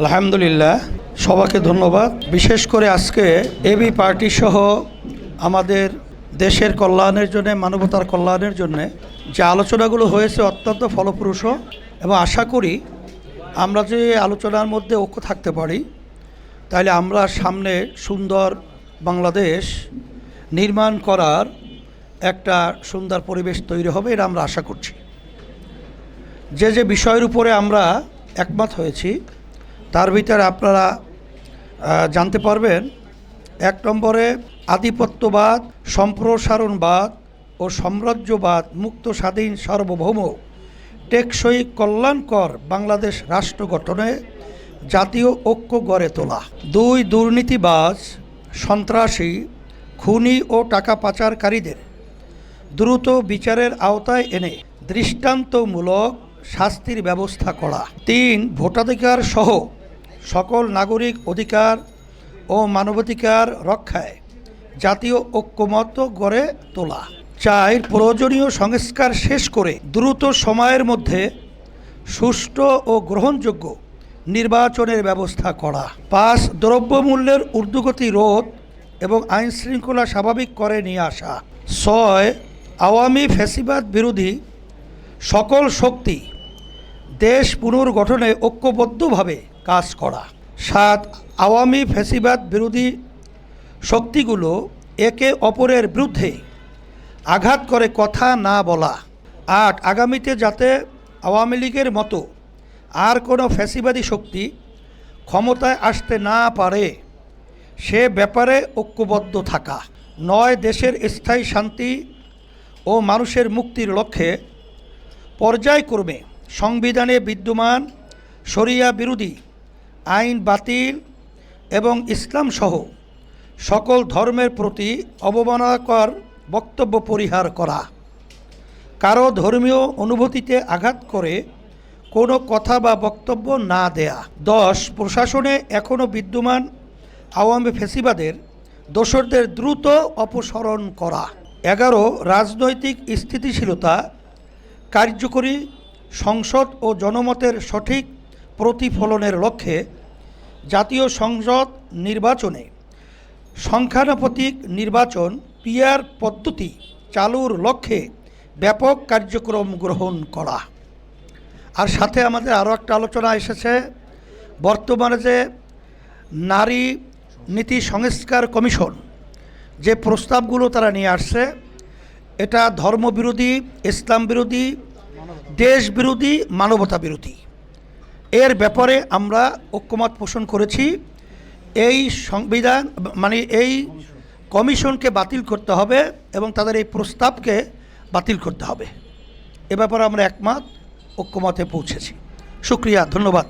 আলহামদুলিল্লাহ সবাইকে ধন্যবাদ। বিশেষ করে আজকে এবি পার্টি সহ আমাদের দেশের কল্যাণের জন্য, মানবতার কল্যাণের জন্য যে আলোচনাগুলো হয়েছে অত্যন্ত ফলপ্রসূ এবং আশা করি আমরা যে আলোচনার মধ্যে ঐক্য থাকতে পারি তাহলে আমরা সামনে সুন্দর বাংলাদেশ নির্মাণ করার একটা সুন্দর পরিবেশ তৈরি হবে এটা আমরা আশা করছি। যে যে বিষয়ের উপরে আমরা একমত হয়েছি তার ভিতরে আপনারা জানতে পারবেন, এক নম্বরে আধিপত্যবাদ, সম্প্রসারণবাদ ও সাম্রাজ্যবাদ, মুক্ত, স্বাধীন, সার্বভৌম, টেকসই, কল্যাণকর বাংলাদেশ রাষ্ট্র গঠনে জাতীয় ঐক্য গড়ে তোলা। দুই, দুর্নীতিবাজ, সন্ত্রাসী, খুনি ও টাকা পাচারকারীদের দ্রুত বিচারের আওতায় এনে দৃষ্টান্তমূলক শাস্তির ব্যবস্থা করা। তিন ভোটাধিকার সহ সকল নাগরিক অধিকার ও মানবাধিকার রক্ষায় জাতীয় ঐক্যমত্য গড়ে তোলা। চার প্রয়োজনীয় সংস্কার শেষ করে দ্রুত সময়ের মধ্যে সুষ্ঠু ও গ্রহণযোগ্য নির্বাচনের ব্যবস্থা করা। পাঁচ দ্রব্যমূল্যের ঊর্ধ্বগতি রোধ এবং আইন শৃঙ্খলা স্বাভাবিক করে নিয়ে আসা। ছয় আওয়ামী ফ্যাসিবাদ বিরোধী সকল শক্তি দেশ পুনর্গঠনে ঐক্যবদ্ধভাবে কাজ করা। সাত, আওয়ামী ফ্যাসিবাদ বিরোধী শক্তিগুলো একে অপরের বিরুদ্ধে আঘাত করে কথা না বলা। আট, আগামীতে যাতে আওয়ামী লীগের মতো আর কোনো ফ্যাসিবাদী শক্তি ক্ষমতায় আসতে না পারে, সে ব্যাপারে ঐক্যবদ্ধ থাকা। নয়, দেশের স্থায়ী শান্তি ও মানুষের মুক্তির লক্ষ্যে পর্যায়ক্রমে সংবিধানে বিদ্যমান শরিয়া বিরোধী আইন বাতিল এবং ইসলাম সহ সকল ধর্মের প্রতি অবমাননাকর বক্তব্য পরিহার করা। কারও ধর্মীয় অনুভূতিতে আঘাত করে কোনো কথা বা বক্তব্য না দেয়া। দশ, প্রশাসনে এখনও বিদ্যমান আওয়ামী ফেসিবাদের দোসরদের দ্রুত অপসারণ করা। এগারো, রাজনৈতিক স্থিতিশীলতা, কার্যকরী সংসদ ও জনমতের সঠিক প্রতিফলনের লক্ষ্যে জাতীয় সংসদ নির্বাচনে সংখ্যানুপাতিক নির্বাচন পিয়ার পদ্ধতি চালুর লক্ষ্যে ব্যাপক কার্যক্রম গ্রহণ করা। আর সাথে আমাদের আরও একটা আলোচনা এসেছে, বর্তমানে যে নারী নীতি সংস্কার কমিশন যে প্রস্তাবগুলো তারা নিয়ে আসছে, এটা ধর্মবিরোধী ইসলাম বিরোধী দেশ বিরোধী মানবতা বিরোধী এর ব্যাপারে আমরা ঐক্যমত পোষণ করেছি। এই সংবিধান মানে এই কমিশনকে বাতিল করতে হবে এবং তাদের এই প্রস্তাবকে বাতিল করতে হবে। এ ব্যাপারে আমরা একমত, ঐক্যমতে পৌঁছেছি। শুক্রিয়া, ধন্যবাদ।